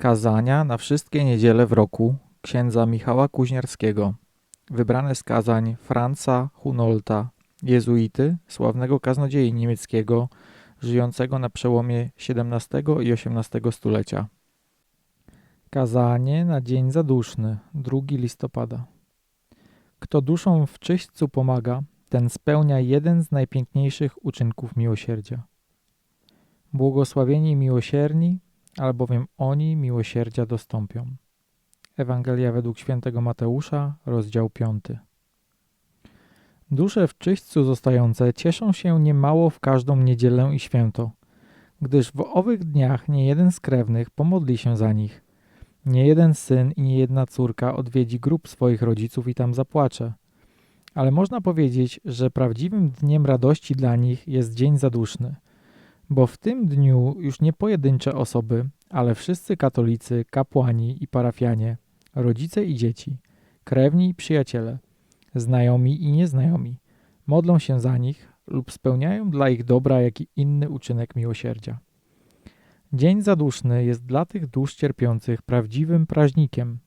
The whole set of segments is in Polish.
Kazania na wszystkie niedziele w roku księdza Michała Kuźniarskiego. Wybrane z kazań Franza Hunolta, jezuity, sławnego kaznodziei niemieckiego, żyjącego na przełomie XVII i XVIII stulecia. Kazanie na dzień zaduszny, 2 listopada. Kto duszą w czyśćcu pomaga, ten spełnia jeden z najpiękniejszych uczynków miłosierdzia. Błogosławieni miłosierni, albowiem oni miłosierdzia dostąpią. Ewangelia według świętego Mateusza, rozdział 5. Dusze w czyśćcu zostające cieszą się niemało w każdą niedzielę i święto, gdyż w owych dniach nie jeden z krewnych pomodli się za nich. Nie jeden syn i nie jedna córka odwiedzi grób swoich rodziców i tam zapłacze. Ale można powiedzieć, że prawdziwym dniem radości dla nich jest dzień zaduszny – bo w tym dniu już nie pojedyncze osoby, ale wszyscy katolicy, kapłani i parafianie, rodzice i dzieci, krewni i przyjaciele, znajomi i nieznajomi, modlą się za nich lub spełniają dla ich dobra jaki inny uczynek miłosierdzia. Dzień zaduszny jest dla tych dusz cierpiących prawdziwym praźnikiem,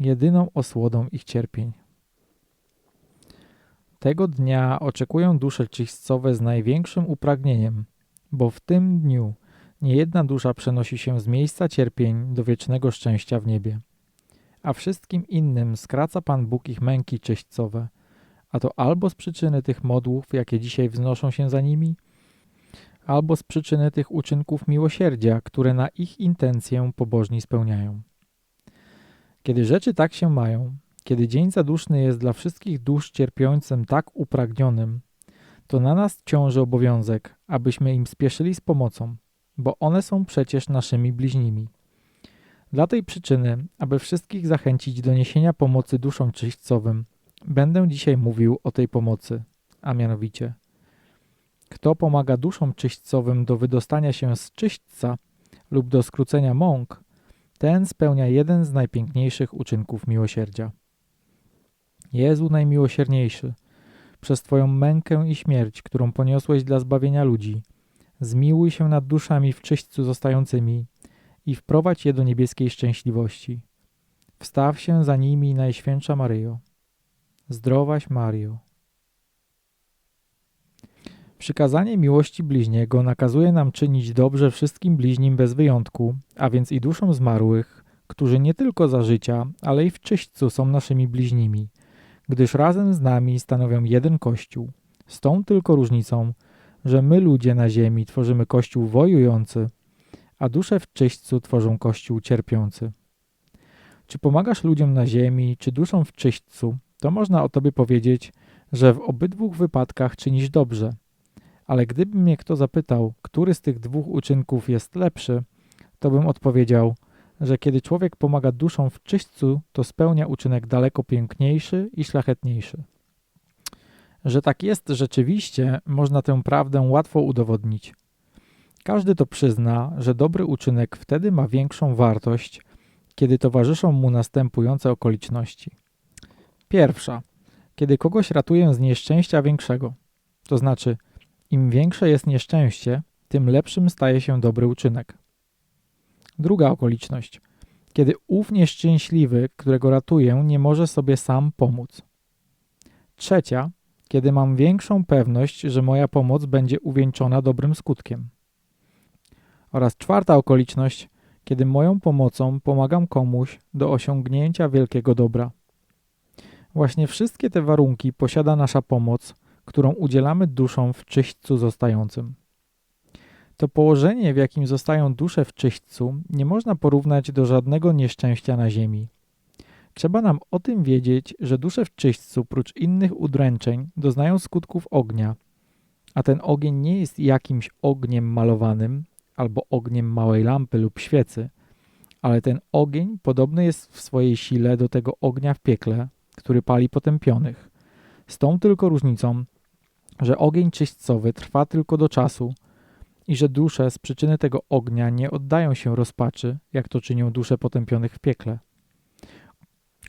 jedyną osłodą ich cierpień. Tego dnia oczekują dusze czyśćcowe z największym upragnieniem – bo w tym dniu niejedna dusza przenosi się z miejsca cierpień do wiecznego szczęścia w niebie. A wszystkim innym skraca Pan Bóg ich męki czyśćcowe, a to albo z przyczyny tych modłów, jakie dzisiaj wznoszą się za nimi, albo z przyczyny tych uczynków miłosierdzia, które na ich intencję pobożni spełniają. Kiedy rzeczy tak się mają, kiedy dzień zaduszny jest dla wszystkich dusz cierpiącym tak upragnionym, to na nas ciąży obowiązek, abyśmy im spieszyli z pomocą, bo one są przecież naszymi bliźnimi. Dla tej przyczyny, aby wszystkich zachęcić do niesienia pomocy duszom czyśćcowym, będę dzisiaj mówił o tej pomocy, a mianowicie kto pomaga duszom czyśćcowym do wydostania się z czyśćca lub do skrócenia mąk, ten spełnia jeden z najpiękniejszych uczynków miłosierdzia. Jezu najmiłosierniejszy – przez Twoją mękę i śmierć, którą poniosłeś dla zbawienia ludzi. Zmiłuj się nad duszami w czyśćcu zostającymi i wprowadź je do niebieskiej szczęśliwości. Wstaw się za nimi, Najświętsza Maryjo. Zdrowaś Mario. Przykazanie miłości bliźniego nakazuje nam czynić dobrze wszystkim bliźnim bez wyjątku, a więc i duszom zmarłych, którzy nie tylko za życia, ale i w czyśćcu są naszymi bliźnimi – gdyż razem z nami stanowią jeden Kościół, z tą tylko różnicą, że my ludzie na ziemi tworzymy Kościół wojujący, a dusze w czyśćcu tworzą Kościół cierpiący. Czy pomagasz ludziom na ziemi, czy duszom w czyśćcu, to można o tobie powiedzieć, że w obydwu wypadkach czynisz dobrze. Ale gdyby mnie kto zapytał, który z tych dwóch uczynków jest lepszy, to bym odpowiedział – że kiedy człowiek pomaga duszom w czyśćcu, to spełnia uczynek daleko piękniejszy i szlachetniejszy. Że tak jest rzeczywiście, można tę prawdę łatwo udowodnić. Każdy to przyzna, że dobry uczynek wtedy ma większą wartość, kiedy towarzyszą mu następujące okoliczności. Pierwsza, kiedy kogoś ratuję z nieszczęścia większego, to znaczy im większe jest nieszczęście, tym lepszym staje się dobry uczynek. Druga okoliczność. Kiedy ów nieszczęśliwy, którego ratuję, nie może sobie sam pomóc. Trzecia. Kiedy mam większą pewność, że moja pomoc będzie uwieńczona dobrym skutkiem. Oraz czwarta okoliczność. Kiedy moją pomocą pomagam komuś do osiągnięcia wielkiego dobra. Właśnie wszystkie te warunki posiada nasza pomoc, którą udzielamy duszom w czyśćcu zostającym. To położenie, w jakim zostają dusze w czyśćcu, nie można porównać do żadnego nieszczęścia na ziemi. Trzeba nam o tym wiedzieć, że dusze w czyśćcu, prócz innych udręczeń, doznają skutków ognia, a ten ogień nie jest jakimś ogniem malowanym albo ogniem małej lampy lub świecy, ale ten ogień podobny jest w swojej sile do tego ognia w piekle, który pali potępionych. Z tą tylko różnicą, że ogień czyśćcowy trwa tylko do czasu, i że dusze z przyczyny tego ognia nie oddają się rozpaczy, jak to czynią dusze potępionych w piekle.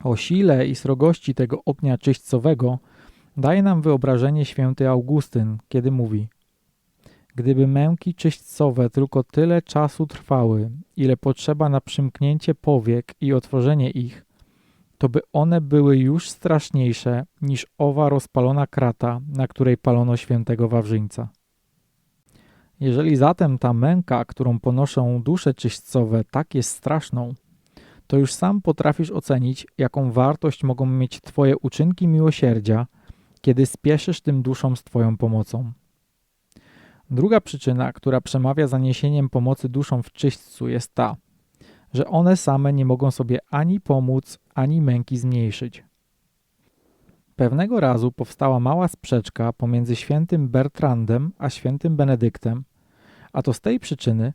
O sile i srogości tego ognia czyśćcowego daje nam wyobrażenie święty Augustyn, kiedy mówi Gdyby męki czyśćcowe tylko tyle czasu trwały, ile potrzeba na przymknięcie powiek i otworzenie ich, to by one były już straszniejsze niż owa rozpalona krata, na której palono świętego Wawrzyńca. Jeżeli zatem ta męka, którą ponoszą dusze czyśćcowe, tak jest straszną, to już sam potrafisz ocenić, jaką wartość mogą mieć Twoje uczynki miłosierdzia, kiedy spieszysz tym duszom z Twoją pomocą. Druga przyczyna, która przemawia za niesieniem pomocy duszom w czyśćcu jest ta, że one same nie mogą sobie ani pomóc, ani męki zmniejszyć. Pewnego razu powstała mała sprzeczka pomiędzy świętym Bertrandem a świętym Benedyktem, a to z tej przyczyny,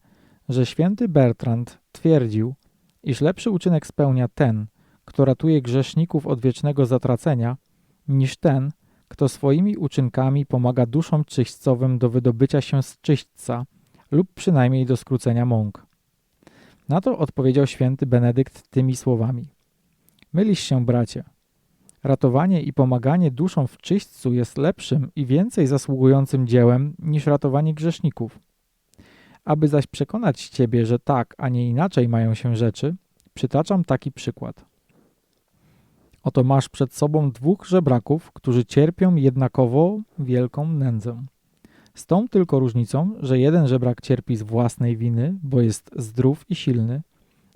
że święty Bertrand twierdził, iż lepszy uczynek spełnia ten, kto ratuje grzeszników od wiecznego zatracenia, niż ten, kto swoimi uczynkami pomaga duszom czyśćcowym do wydobycia się z czyśćca lub przynajmniej do skrócenia mąk. Na to odpowiedział święty Benedykt tymi słowami. Mylisz się, bracie. Ratowanie i pomaganie duszom w czyśćcu jest lepszym i więcej zasługującym dziełem niż ratowanie grzeszników. Aby zaś przekonać ciebie, że tak, a nie inaczej mają się rzeczy, przytaczam taki przykład. Oto masz przed sobą dwóch żebraków, którzy cierpią jednakowo wielką nędzę. Z tą tylko różnicą, że jeden żebrak cierpi z własnej winy, bo jest zdrów i silny,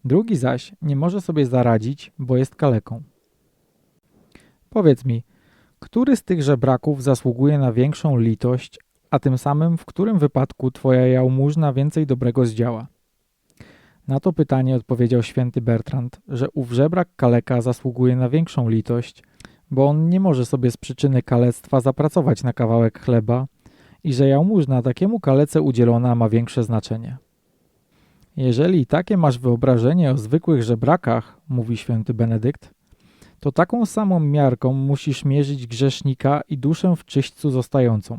drugi zaś nie może sobie zaradzić, bo jest kaleką. Powiedz mi, który z tych żebraków zasługuje na większą litość, a tym samym w którym wypadku twoja jałmużna więcej dobrego zdziała? Na to pytanie odpowiedział święty Bertrand, że ów żebrak kaleka zasługuje na większą litość, bo on nie może sobie z przyczyny kalectwa zapracować na kawałek chleba i że jałmużna takiemu kalece udzielona ma większe znaczenie. Jeżeli takie masz wyobrażenie o zwykłych żebrakach, mówi święty Benedykt, to taką samą miarką musisz mierzyć grzesznika i duszę w czyśćcu zostającą.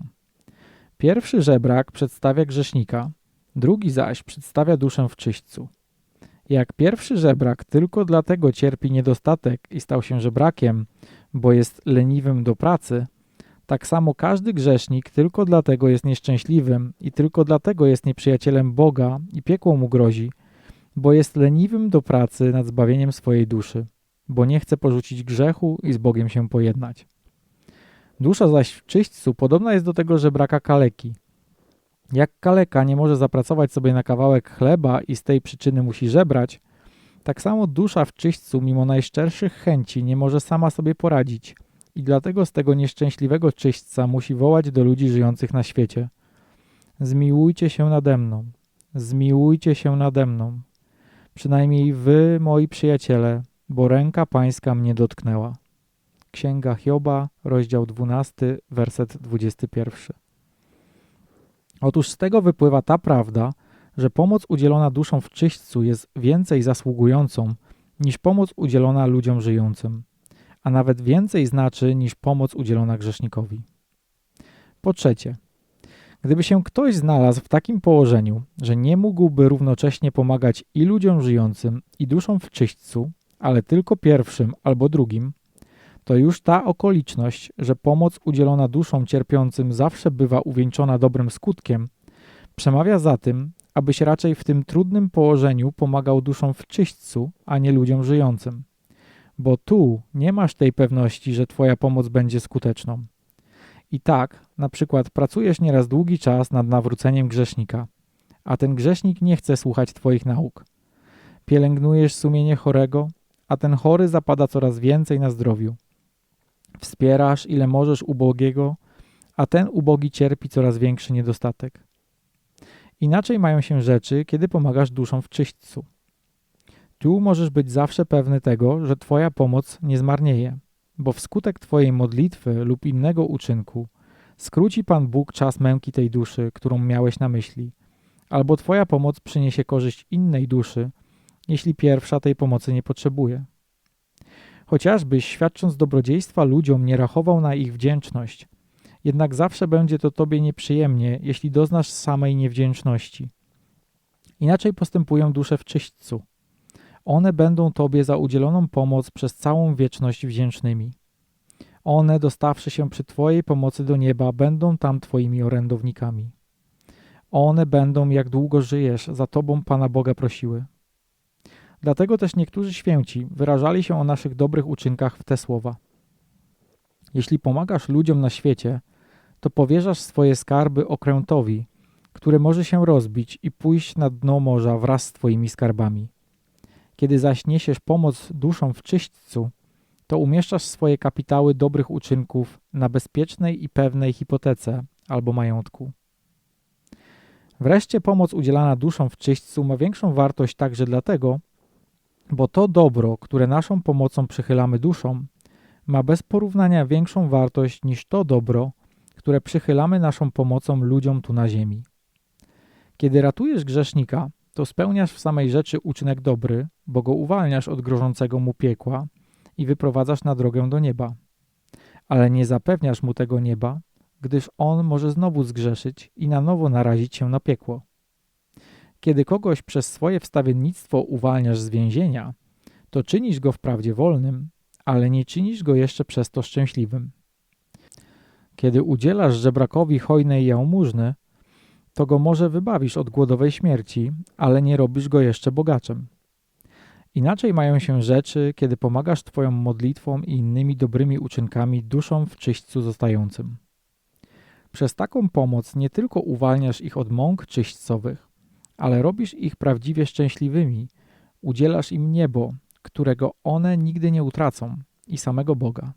Pierwszy żebrak przedstawia grzesznika, drugi zaś przedstawia duszę w czyśćcu. Jak pierwszy żebrak tylko dlatego cierpi niedostatek i stał się żebrakiem, bo jest leniwym do pracy, tak samo każdy grzesznik tylko dlatego jest nieszczęśliwym i tylko dlatego jest nieprzyjacielem Boga i piekło mu grozi, bo jest leniwym do pracy nad zbawieniem swojej duszy, bo nie chce porzucić grzechu i z Bogiem się pojednać. Dusza zaś w czyśćcu podobna jest do tego żebraka kaleki – jak kaleka nie może zapracować sobie na kawałek chleba i z tej przyczyny musi żebrać, tak samo dusza w czyśćcu mimo najszczerszych chęci nie może sama sobie poradzić i dlatego z tego nieszczęśliwego czyśćca musi wołać do ludzi żyjących na świecie. Zmiłujcie się nade mną, zmiłujcie się nade mną. Przynajmniej wy, moi przyjaciele, bo ręka pańska mnie dotknęła. Księga Hioba, rozdział 12, werset 21. Otóż z tego wypływa ta prawda, że pomoc udzielona duszom w czyśćcu jest więcej zasługującą niż pomoc udzielona ludziom żyjącym, a nawet więcej znaczy niż pomoc udzielona grzesznikowi. Po trzecie, gdyby się ktoś znalazł w takim położeniu, że nie mógłby równocześnie pomagać i ludziom żyjącym, i duszom w czyśćcu, ale tylko pierwszym albo drugim, to już ta okoliczność, że pomoc udzielona duszom cierpiącym zawsze bywa uwieńczona dobrym skutkiem, przemawia za tym, abyś raczej w tym trudnym położeniu pomagał duszom w czyśćcu, a nie ludziom żyjącym. Bo tu nie masz tej pewności, że twoja pomoc będzie skuteczną. I tak, na przykład pracujesz nieraz długi czas nad nawróceniem grzesznika, a ten grzesznik nie chce słuchać twoich nauk. Pielęgnujesz sumienie chorego, a ten chory zapada coraz więcej na zdrowiu. Wspierasz ile możesz ubogiego, a ten ubogi cierpi coraz większy niedostatek. Inaczej mają się rzeczy, kiedy pomagasz duszom w czyśćcu. Tu możesz być zawsze pewny tego, że Twoja pomoc nie zmarnieje, bo wskutek Twojej modlitwy lub innego uczynku skróci Pan Bóg czas męki tej duszy, którą miałeś na myśli, albo Twoja pomoc przyniesie korzyść innej duszy, jeśli pierwsza tej pomocy nie potrzebuje. Chociażbyś świadcząc dobrodziejstwa ludziom nie rachował na ich wdzięczność, jednak zawsze będzie to tobie nieprzyjemnie, jeśli doznasz samej niewdzięczności. Inaczej postępują dusze w czyśćcu. One będą tobie za udzieloną pomoc przez całą wieczność wdzięcznymi. One, dostawszy się przy twojej pomocy do nieba, będą tam twoimi orędownikami. One będą, jak długo żyjesz, za Tobą Pana Boga prosiły. Dlatego też niektórzy święci wyrażali się o naszych dobrych uczynkach w te słowa. Jeśli pomagasz ludziom na świecie, to powierzasz swoje skarby okrętowi, który może się rozbić i pójść na dno morza wraz z Twoimi skarbami. Kiedy zaś niesiesz pomoc duszom w czyśćcu, to umieszczasz swoje kapitały dobrych uczynków na bezpiecznej i pewnej hipotece albo majątku. Wreszcie pomoc udzielana duszom w czyśćcu ma większą wartość także dlatego, bo to dobro, które naszą pomocą przychylamy duszom, ma bez porównania większą wartość niż to dobro, które przychylamy naszą pomocą ludziom tu na ziemi. Kiedy ratujesz grzesznika, to spełniasz w samej rzeczy uczynek dobry, bo go uwalniasz od grożącego mu piekła i wyprowadzasz na drogę do nieba. Ale nie zapewniasz mu tego nieba, gdyż on może znowu zgrzeszyć i na nowo narazić się na piekło. Kiedy kogoś przez swoje wstawiennictwo uwalniasz z więzienia, to czynisz go wprawdzie wolnym, ale nie czynisz go jeszcze przez to szczęśliwym. Kiedy udzielasz żebrakowi hojnej jałmużny, to go może wybawisz od głodowej śmierci, ale nie robisz go jeszcze bogaczem. Inaczej mają się rzeczy, kiedy pomagasz Twoją modlitwą i innymi dobrymi uczynkami duszom w czyśćcu zostającym. Przez taką pomoc nie tylko uwalniasz ich od mąk czyśćcowych, ale robisz ich prawdziwie szczęśliwymi, udzielasz im niebo, którego one nigdy nie utracą, i samego Boga.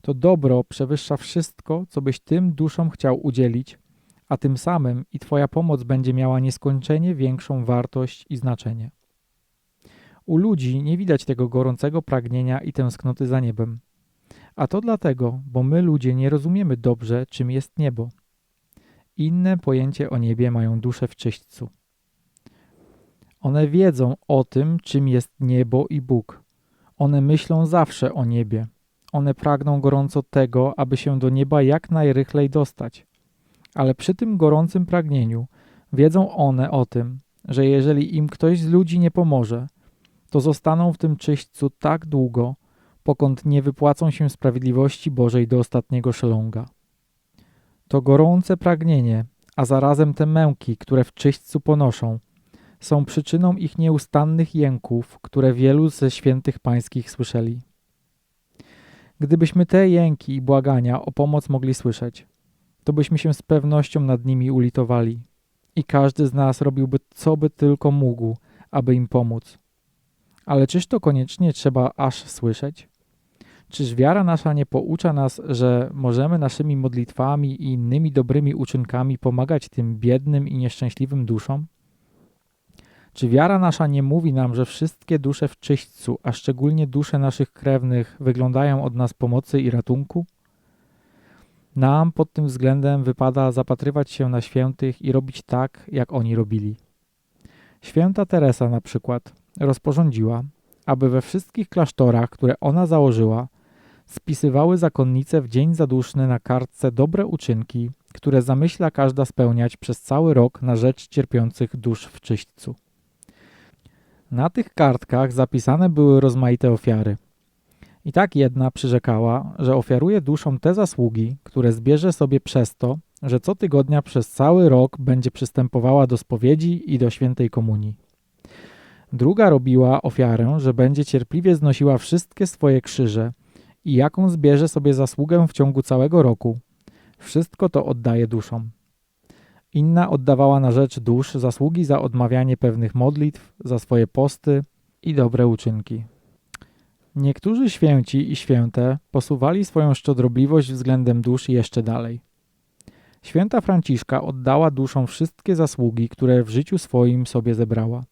To dobro przewyższa wszystko, co byś tym duszom chciał udzielić, a tym samym i Twoja pomoc będzie miała nieskończenie większą wartość i znaczenie. U ludzi nie widać tego gorącego pragnienia i tęsknoty za niebem. A to dlatego, bo my ludzie nie rozumiemy dobrze, czym jest niebo. Inne pojęcie o niebie mają dusze w czyśćcu. One wiedzą o tym, czym jest niebo i Bóg. One myślą zawsze o niebie. One pragną gorąco tego, aby się do nieba jak najrychlej dostać. Ale przy tym gorącym pragnieniu wiedzą one o tym, że jeżeli im ktoś z ludzi nie pomoże, to zostaną w tym czyśćcu tak długo, pokąd nie wypłacą się sprawiedliwości Bożej do ostatniego szelonga. To gorące pragnienie, a zarazem te męki, które w czyśćcu ponoszą, są przyczyną ich nieustannych jęków, które wielu ze świętych pańskich słyszeli. Gdybyśmy te jęki i błagania o pomoc mogli słyszeć, to byśmy się z pewnością nad nimi ulitowali i każdy z nas robiłby co by tylko mógł, aby im pomóc. Ale czyż to koniecznie trzeba aż słyszeć? Czyż wiara nasza nie poucza nas, że możemy naszymi modlitwami i innymi dobrymi uczynkami pomagać tym biednym i nieszczęśliwym duszom? Czy wiara nasza nie mówi nam, że wszystkie dusze w czyśćcu, a szczególnie dusze naszych krewnych, wyglądają od nas pomocy i ratunku? Nam pod tym względem wypada zapatrywać się na świętych i robić tak, jak oni robili. Święta Teresa na przykład rozporządziła, aby we wszystkich klasztorach, które ona założyła, spisywały zakonnice w dzień zaduszny na kartce dobre uczynki, które zamyśla każda spełniać przez cały rok na rzecz cierpiących dusz w czyśćcu. Na tych kartkach zapisane były rozmaite ofiary. I tak jedna przyrzekała, że ofiaruje duszom te zasługi, które zbierze sobie przez to, że co tygodnia przez cały rok będzie przystępowała do spowiedzi i do świętej komunii. Druga robiła ofiarę, że będzie cierpliwie znosiła wszystkie swoje krzyże i jaką zbierze sobie zasługę w ciągu całego roku. Wszystko to oddaje duszom. Inna oddawała na rzecz dusz zasługi za odmawianie pewnych modlitw, za swoje posty i dobre uczynki. Niektórzy święci i święte posuwali swoją szczodrobliwość względem dusz jeszcze dalej. Święta Franciszka oddała duszom wszystkie zasługi, które w życiu swoim sobie zebrała.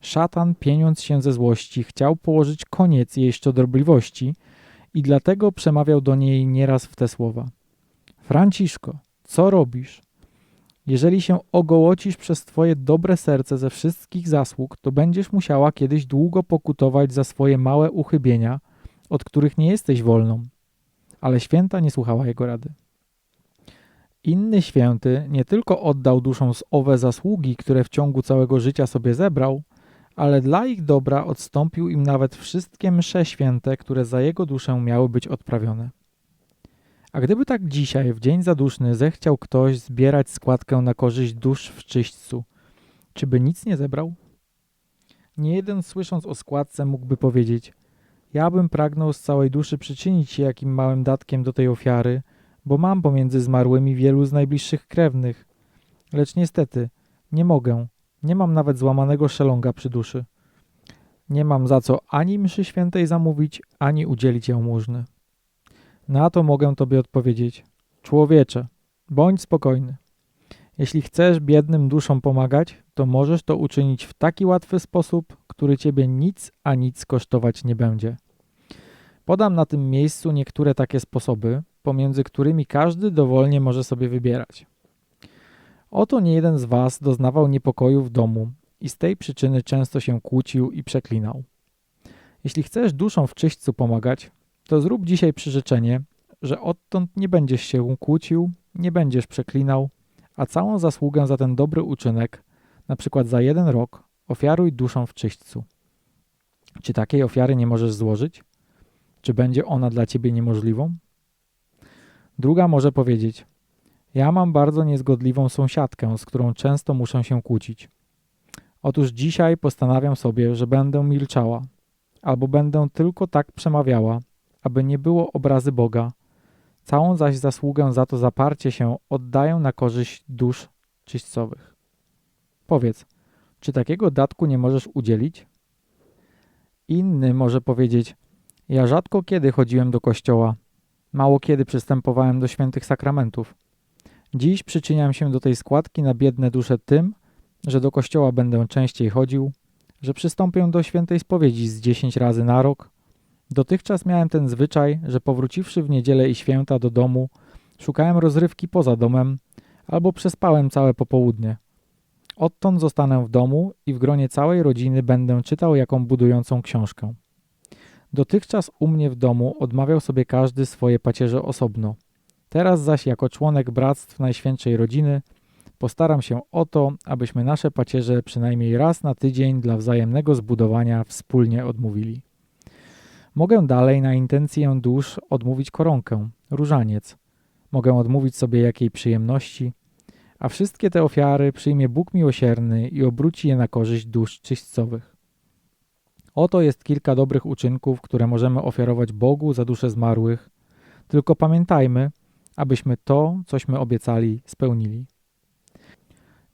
Szatan, pieniądz się ze złości, chciał położyć koniec jej szczodrobliwości i dlatego przemawiał do niej nieraz w te słowa. Franciszko, co robisz? Jeżeli się ogołocisz przez twoje dobre serce ze wszystkich zasług, to będziesz musiała kiedyś długo pokutować za swoje małe uchybienia, od których nie jesteś wolną. Ale święta nie słuchała jego rady. Inny święty nie tylko oddał duszom z owe zasługi, które w ciągu całego życia sobie zebrał, ale dla ich dobra odstąpił im nawet wszystkie msze święte, które za jego duszę miały być odprawione. A gdyby tak dzisiaj, w dzień zaduszny, zechciał ktoś zbierać składkę na korzyść dusz w czyśćcu, czy by nic nie zebrał? Nie jeden słysząc o składce mógłby powiedzieć ja bym pragnął z całej duszy przyczynić się jakim małym datkiem do tej ofiary, bo mam pomiędzy zmarłymi wielu z najbliższych krewnych. Lecz niestety, nie mogę, nie mam nawet złamanego szelonga przy duszy. Nie mam za co ani mszy świętej zamówić, ani udzielić jałmużny. Na to mogę tobie odpowiedzieć. Człowiecze, bądź spokojny. Jeśli chcesz biednym duszom pomagać, to możesz to uczynić w taki łatwy sposób, który ciebie nic a nic kosztować nie będzie. Podam na tym miejscu niektóre takie sposoby, pomiędzy którymi każdy dowolnie może sobie wybierać. Oto nie jeden z was doznawał niepokoju w domu i z tej przyczyny często się kłócił i przeklinał. Jeśli chcesz duszom w czyśćcu pomagać, to zrób dzisiaj przyrzeczenie, że odtąd nie będziesz się kłócił, nie będziesz przeklinał, a całą zasługę za ten dobry uczynek, na przykład za jeden rok, ofiaruj duszą w czyśćcu. Czy takiej ofiary nie możesz złożyć? Czy będzie ona dla ciebie niemożliwą? Druga może powiedzieć: Ja mam bardzo niezgodliwą sąsiadkę, z którą często muszę się kłócić. Otóż dzisiaj postanawiam sobie, że będę milczała, albo będę tylko tak przemawiała, aby nie było obrazy Boga. Całą zaś zasługę za to zaparcie się oddaję na korzyść dusz czyśćcowych. Powiedz, czy takiego datku nie możesz udzielić? Inny może powiedzieć: Ja rzadko kiedy chodziłem do kościoła, mało kiedy przystępowałem do świętych sakramentów. Dziś przyczyniam się do tej składki na biedne dusze tym, że do kościoła będę częściej chodził, że przystąpię do świętej spowiedzi z dziesięć razy na rok. Dotychczas miałem ten zwyczaj, że powróciwszy w niedzielę i święta do domu, szukałem rozrywki poza domem albo przespałem całe popołudnie. Odtąd zostanę w domu i w gronie całej rodziny będę czytał jaką budującą książkę. Dotychczas u mnie w domu odmawiał sobie każdy swoje pacierze osobno. Teraz zaś jako członek Bractw Najświętszej Rodziny postaram się o to, abyśmy nasze pacierze przynajmniej raz na tydzień dla wzajemnego zbudowania wspólnie odmówili. Mogę dalej na intencję dusz odmówić koronkę, różaniec. Mogę odmówić sobie jakiej przyjemności, a wszystkie te ofiary przyjmie Bóg miłosierny i obróci je na korzyść dusz czyśćcowych. Oto jest kilka dobrych uczynków, które możemy ofiarować Bogu za dusze zmarłych, tylko pamiętajmy, abyśmy to, cośmy obiecali, spełnili.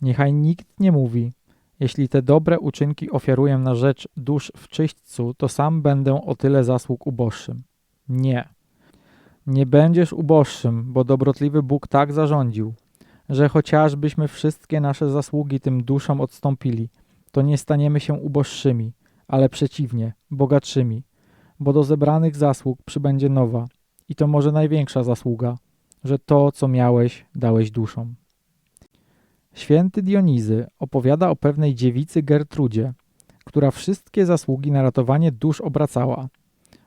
Niechaj nikt nie mówi, jeśli te dobre uczynki ofiaruję na rzecz dusz w czyśćcu, to sam będę o tyle zasług uboższym. Nie. Nie będziesz uboższym, bo dobrotliwy Bóg tak zarządził, że chociażbyśmy wszystkie nasze zasługi tym duszom odstąpili, to nie staniemy się uboższymi, ale przeciwnie, bogatszymi, bo do zebranych zasług przybędzie nowa i to może największa zasługa, że to, co miałeś, dałeś duszom. Święty Dionizy opowiada o pewnej dziewicy Gertrudzie, która wszystkie zasługi na ratowanie dusz obracała,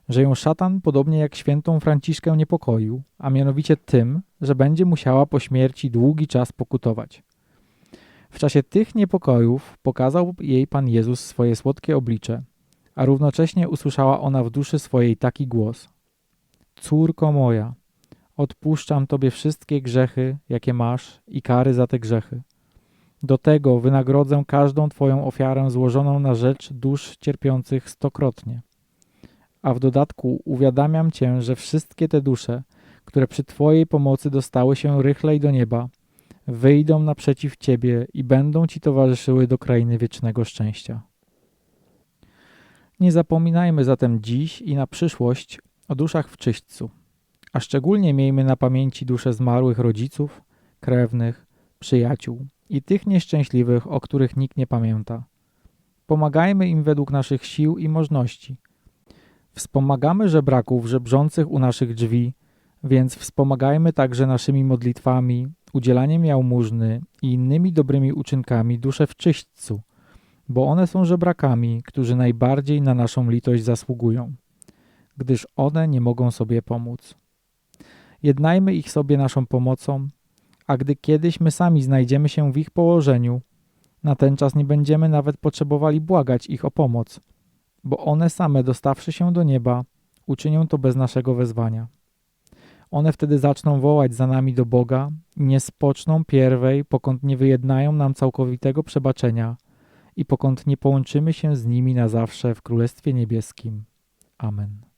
że ją szatan podobnie jak świętą Franciszkę niepokoił, a mianowicie tym, że będzie musiała po śmierci długi czas pokutować. W czasie tych niepokojów pokazał jej Pan Jezus swoje słodkie oblicze, a równocześnie usłyszała ona w duszy swojej taki głos. Córko moja, odpuszczam Tobie wszystkie grzechy, jakie masz i kary za te grzechy. Do tego wynagrodzę każdą Twoją ofiarę złożoną na rzecz dusz cierpiących stokrotnie. A w dodatku uwiadamiam Cię, że wszystkie te dusze, które przy Twojej pomocy dostały się rychlej do nieba, wyjdą naprzeciw Ciebie i będą Ci towarzyszyły do krainy wiecznego szczęścia. Nie zapominajmy zatem dziś i na przyszłość o duszach w czyśćcu, a szczególnie miejmy na pamięci dusze zmarłych rodziców, krewnych, przyjaciół i tych nieszczęśliwych, o których nikt nie pamięta. Pomagajmy im według naszych sił i możności. Wspomagamy żebraków żebrzących u naszych drzwi, więc wspomagajmy także naszymi modlitwami, udzielaniem jałmużny i innymi dobrymi uczynkami dusze w czyśćcu, bo one są żebrakami, którzy najbardziej na naszą litość zasługują, gdyż one nie mogą sobie pomóc. Jednajmy ich sobie naszą pomocą, a gdy kiedyś my sami znajdziemy się w ich położeniu, na ten czas nie będziemy nawet potrzebowali błagać ich o pomoc, bo one same dostawszy się do nieba, uczynią to bez naszego wezwania. One wtedy zaczną wołać za nami do Boga i nie spoczną pierwej, pokąd nie wyjednają nam całkowitego przebaczenia i pokąd nie połączymy się z nimi na zawsze w Królestwie Niebieskim. Amen.